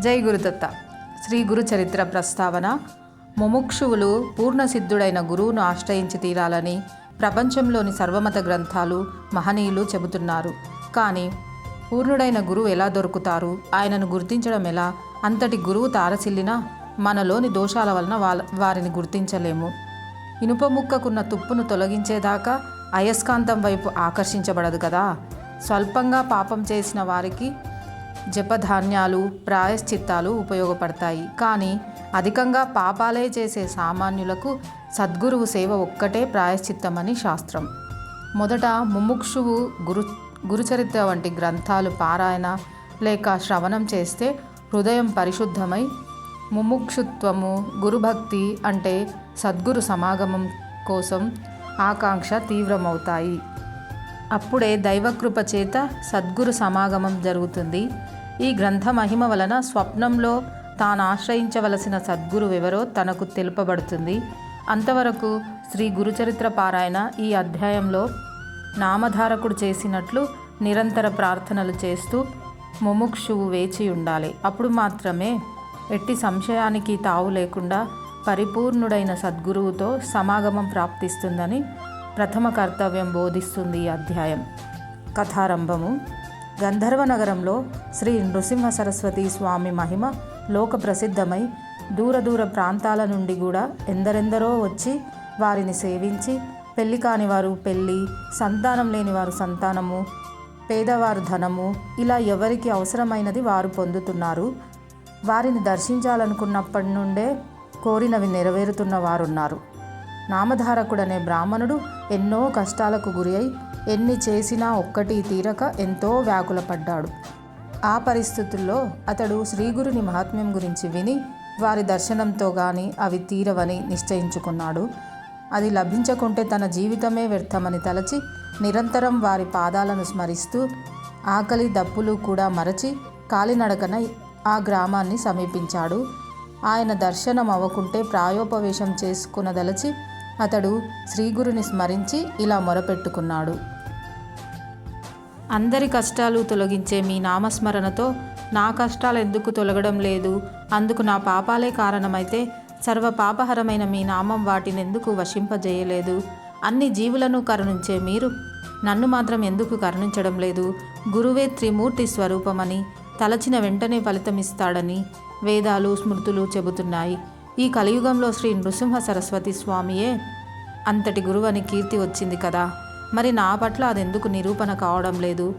జై గురుదత్త. శ్రీ గురు చరిత్ర ప్రస్తావన ముముక్షువులు పూర్ణసిద్ధుడైన గురువును ఆశ్రయించి తీరాలని ప్రపంచంలోని సర్వమత గ్రంథాలు మహనీయులు చెబుతున్నారు. కానీ పూర్ణుడైన గురువు ఎలా దొరుకుతారు? ఆయనను గుర్తించడం ఎలా? అంతటి గురువు తారసిల్లినా మనలోని దోషాల వలన వాళ్ళ వారిని గుర్తించలేము. ఇనుప ముక్కకున్న తుప్పును తొలగించేదాకా అయస్కాంతం వైపు ఆకర్షించబడదు కదా? స్వల్పంగా పాపం చేసిన వారికి జపధాన్యాలు ప్రాయశ్చిత్తాలు ఉపయోగపడతాయి. కానీ అధికంగా పాపాలే చేసే సామాన్యులకు సద్గురువు సేవ ఒక్కటే ప్రాయశ్చిత్తమని శాస్త్రం. మొదట ముముక్షువు గురు గురుచరిత్ర వంటి గ్రంథాలు పారాయణ లేక శ్రవణం చేస్తే హృదయం పరిశుద్ధమై ముముక్షుత్వము గురుభక్తి అంటే సద్గురు సమాగమం కోసం ఆకాంక్ష తీవ్రమవుతాయి. అప్పుడే దైవకృప చేత సద్గురు సమాగమం జరుగుతుంది. ఈ గ్రంథ మహిమ వలన స్వప్నంలో తాను ఆశ్రయించవలసిన సద్గురు ఎవరో తనకు తెలుపబడుతుంది. అంతవరకు శ్రీ గురుచరిత్ర పారాయణ ఈ అధ్యాయంలో నామధారకుడు చేసినట్లు నిరంతర ప్రార్థనలు చేస్తూ ముముక్షువు వేచి ఉండాలి. అప్పుడు మాత్రమే ఎట్టి సంశయానికి తావు లేకుండా పరిపూర్ణుడైన సద్గురువుతో సమాగమం ప్రాప్తిస్తుందని ప్రథమ కర్తవ్యం బోధిస్తుంది ఈ అధ్యాయం. కథారంభము. గంధర్వ నగరంలో శ్రీ నృసింహ సరస్వతి స్వామి మహిమ లోక ప్రసిద్ధమై దూర దూర ప్రాంతాల నుండి కూడా ఎందరెందరో వచ్చి వారిని సేవించి పెళ్ళి కాని వారు పెళ్ళి సంతానం లేని వారు సంతానము పేదవారు ధనము ఇలా ఎవరికి అవసరమైనది వారు పొందుతున్నారు. వారిని దర్శించాలనుకున్నప్పటి నుండే కోరినవి నెరవేరుతున్న వారున్నారు. నామధారకుడనే బ్రాహ్మణుడు ఎన్నో కష్టాలకు గురి అయి ఎన్ని చేసినా ఒక్కటి తీరక ఎంతో వ్యాకులపడ్డాడు. ఆ పరిస్థితుల్లో అతడు శ్రీగురుని మహాత్మ్యం గురించి విని వారి దర్శనంతో గాని అవి తీరవని నిశ్చయించుకున్నాడు. అది లభించకుంటే తన జీవితమే వ్యర్థమని తలచి నిరంతరం వారి పాదాలను స్మరిస్తూ ఆకలి దప్పులు కూడా మరచి కాలినడకన ఆ గ్రామాన్ని సమీపించాడు. ఆయన దర్శనం అవ్వకుంటే ప్రాయోపవేశం చేసుకునదలచి అతడు శ్రీగురుని స్మరించి ఇలా మొరపెట్టుకున్నాడు. అందరి కష్టాలు తొలగించే మీ నామస్మరణతో నా కష్టాలు ఎందుకు తొలగడం లేదు? అందుకు నా పాపాలే కారణమైతే సర్వ పాపహరమైన మీ నామం వాటిని ఎందుకు వశింపజేయలేదు? అన్ని జీవులను కరుణించే మీరు నన్ను మాత్రం ఎందుకు కరుణించడం లేదు? గురువే త్రిమూర్తి స్వరూపమని తలచిన వెంటనే ఫలితమిస్తాడని వేదాలు స్మృతులు చెబుతున్నాయి. ఈ కలియుగంలో శ్రీ నృసింహ సరస్వతి స్వామియే అంతటి గురువని కీర్తి వచ్చింది కదా? మరి నా పట్ల అదెందుకు నిరూపణ కావడం లేదు?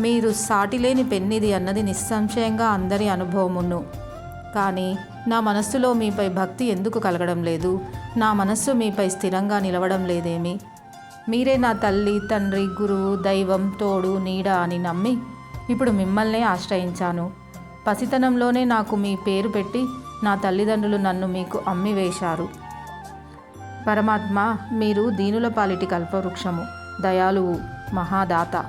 మీరు సాటిలేని పెన్నిది అన్నది నిస్సంశయంగా అందరి అనుభవమును. కానీ నా మనస్సులో మీపై భక్తి ఎందుకు కలగడం లేదు? నా మనస్సు మీపై స్థిరంగా నిలవడం లేదేమి? మీరే నా తల్లి తండ్రి గురువు దైవం తోడు నీడ అని నమ్మి ఇప్పుడు మిమ్మల్నే ఆశ్రయించాను. పసితనంలోనే నాకు మీ పేరు పెట్టి నా తల్లిదండ్రులు నన్ను మీకు అమ్మి వేశారు. పరమాత్మ మీరు దీనుల పాలిటి కల్పవృక్షము. దయాలువు మహాదాత.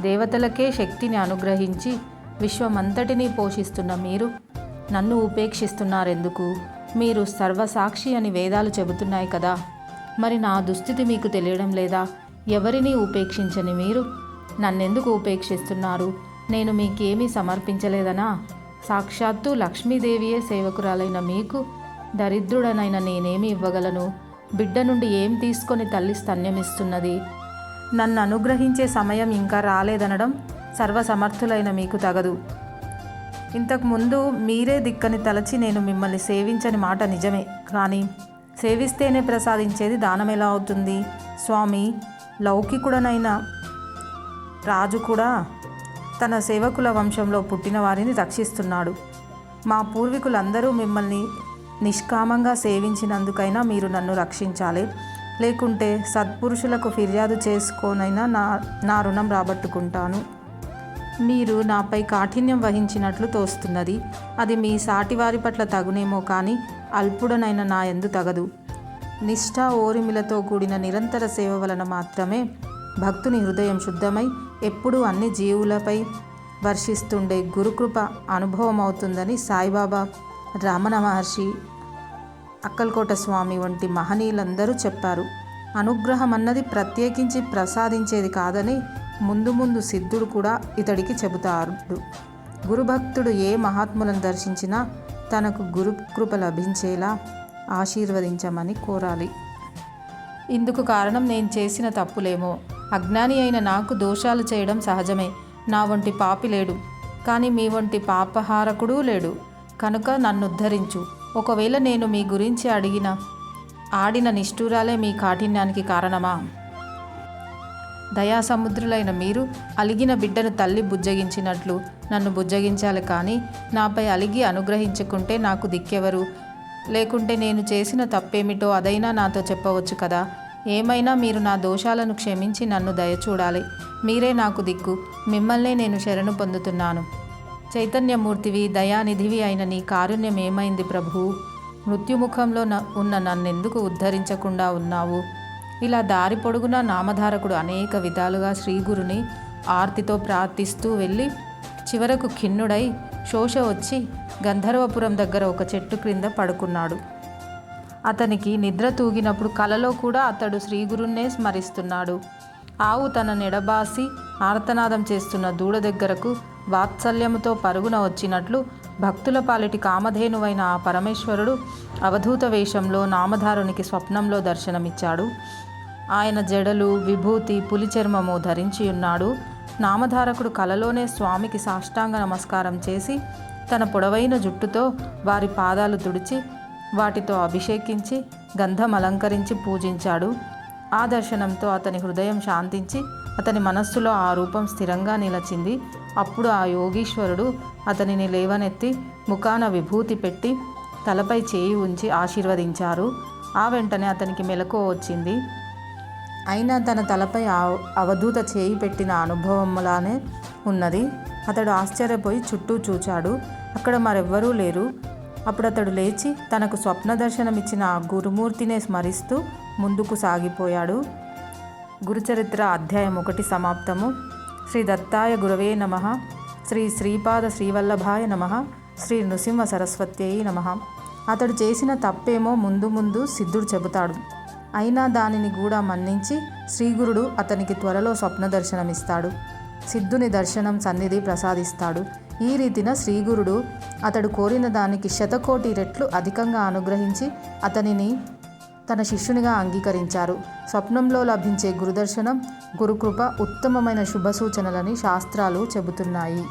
దేవతలకే శక్తిని అనుగ్రహించి విశ్వమంతటినీ పోషిస్తున్న మీరు నన్ను ఉపేక్షిస్తున్నారెందుకు? మీరు సర్వసాక్షి అని వేదాలు చెబుతున్నాయి కదా. మరి నా దుస్థితి మీకు తెలియడం లేదా? ఎవరిని ఉపేక్షించని మీరు? నన్నెందుకు ఉపేక్షిస్తున్నారు? నేను మీకేమీ సమర్పించలేదనా? సాక్షాత్తు లక్ష్మీదేవియే సేవకురాలైన మీకు దరిద్రుడనైన నేనేమి ఇవ్వగలను? బిడ్డ నుండి ఏం తీసుకొని తల్లి స్తన్యమిస్తున్నది? నన్ను అనుగ్రహించే సమయం ఇంకా రాలేదనడం సర్వసమర్థులైన మీకు తగదు. ఇంతకుముందు మీరే దిక్కని తలచి నేను మిమ్మల్ని సేవించని మాట నిజమే. కానీ సేవిస్తేనే ప్రసాదించేది దానం ఎలా అవుతుంది? స్వామి లౌకికుడనైన రాజు కూడా తన సేవకుల వంశంలో పుట్టిన వారిని రక్షిస్తున్నాడు. మా పూర్వీకులందరూ మిమ్మల్ని నిష్కామంగా సేవించినందుకైనా మీరు నన్ను రక్షించాలి. లేకుంటే సత్పురుషులకు ఫిర్యాదు చేసుకోనైనా నా నా రుణం రాబట్టుకుంటాను. మీరు నాపై కాఠిన్యం వహించినట్లు తోస్తున్నది. అది మీ సాటివారి పట్ల తగునేమో కానీ అల్పుడనైన నా ఎందు తగదు. నిష్ఠా ఓరిమిలతో కూడిన నిరంతర సేవ వలన మాత్రమే భక్తుని హృదయం శుద్ధమై ఎప్పుడూ అన్ని జీవులపై వర్షిస్తుండే గురుకృప అనుభవం అవుతుందని సాయిబాబా రమణ మహర్షి అక్కల్కోట స్వామి వంటి మహనీయులందరూ చెప్పారు అనుగ్రహం అన్నది ప్రత్యేకించి ప్రసాదించేది కాదని ముందు ముందు సిద్ధుడు కూడా ఇతడికి చెబుతాడు. గురుభక్తుడు ఏ మహాత్ములను దర్శించినా తనకు గురు కృప లభించేలా ఆశీర్వదించమని కోరాలి. ఇందుకు కారణం నేను చేసిన తప్పులేమో. అజ్ఞాని అయిన నాకు దోషాలు చేయడం సహజమే. నా వంటి పాపి లేడు. కానీ మీ వంటి పాపహారకుడూ లేడు. కనుక నన్ను ఉద్ధరించు ఒకవేళ నేను మీ గురించి అడిగిన ఆడిన నిష్ఠూరాలే మీ కాఠిన్యానికి కారణమా? దయాసముద్రులైన మీరు అలిగిన బిడ్డను తల్లి బుజ్జగించినట్లు నన్ను బుజ్జగించాలి కానీ నాపై అలిగి అనుగ్రహించుకుంటే నాకు దిక్కెవరు? లేకుంటే నేను చేసిన తప్పేమిటో అదైనా నాతో చెప్పవచ్చు కదా? ఏమైనా మీరు నా దోషాలను క్షమించి నన్ను దయచూడాలి. మీరే నాకు దిక్కు. మిమ్మల్నే నేను శరణు పొందుతున్నాను. చైతన్యమూర్తివి దయానిధివి అయిన నీ కారుణ్యం ఏమైంది ప్రభు? మృత్యుముఖంలో న- ఉన్న నన్నెందుకు ఉద్ధరించకుండా ఉన్నావు? ఇలా దారి పొడుగున నామధారకుడు అనేక విధాలుగా శ్రీగురుని ఆర్తితో ప్రార్థిస్తూ వెళ్ళి చివరకు ఖిన్నుడై శోష వచ్చి గంధర్వపురం దగ్గర ఒక చెట్టు క్రింద పడుకున్నాడు. అతనికి నిద్ర తూగినప్పుడు కలలో కూడా అతడు శ్రీగురున్నే స్మరిస్తున్నాడు. ఆవు తన నెడబాసి ఆర్తనాదం చేస్తున్న దూడ దగ్గరకు వాత్సల్యముతో పరుగున వచ్చినట్లు భక్తుల పాలిటి కామధేనువైన ఆ పరమేశ్వరుడు అవధూత వేషంలో నామధారునికి స్వప్నంలో దర్శనమిచ్చాడు. ఆయన జడలు విభూతి పులి చర్మము ధరించి ఉన్నాడు నామధారకుడు కలలోనే స్వామికి సాష్టాంగ నమస్కారం చేసి తన పొడవైన జుట్టుతో వారి పాదాలు తుడిచి వాటితో అభిషేకించి గంధం అలంకరించి పూజించాడు. ఆ దర్శనంతో అతని హృదయం శాంతించి అతని మనస్సులో ఆ రూపం స్థిరంగా నిలచింది. అప్పుడు ఆ యోగీశ్వరుడు అతనిని లేవనెత్తి ముఖాన విభూతి పెట్టి తలపై చేయి ఉంచి ఆశీర్వదించారు. ఆ వెంటనే అతనికి మెలకువ వచ్చింది. అయినా తన తలపై ఆ- అవధూత చేయి పెట్టిన అనుభవంలానే ఉన్నది. అతడు ఆశ్చర్యపోయి చుట్టూ చూచాడు. అక్కడ మరెవ్వరూ లేరు. అప్పుడు అతడు లేచి తనకు స్వప్న దర్శనమిచ్చిన ఆ గురుమూర్తినే స్మరిస్తూ ముందుకు సాగిపోయాడు. గురుచరిత్ర అధ్యాయం ఒకటి సమాప్తము. శ్రీ దత్తాయ గురవే నమ. శ్రీ శ్రీపాద శ్రీవల్లభాయ నమ. శ్రీ నృసింహ సరస్వత్యై నమ. అతడు చేసిన తప్పేమో ముందు ముందు సిద్ధుడు చెబుతాడు. అయినా దానిని కూడా మన్నించి శ్రీగురుడు అతనికి త్వరలో స్వప్న దర్శనమిస్తాడు సిద్ధుని దర్శనం సన్నిధి ప్రసాదిస్తాడు. ఈ రీతిన శ్రీగురుడు అతడు కోరిన దానికి శతకోటి రెట్లు అధికంగా అనుగ్రహించి అతనిని తన శిష్యునిగా అంగీకరించారు. స్వప్నంలో లభించే గురుదర్శనం గురుకృప ఉత్తమమైన శుభ సూచనలని శాస్త్రాలు చెబుతున్నాయి.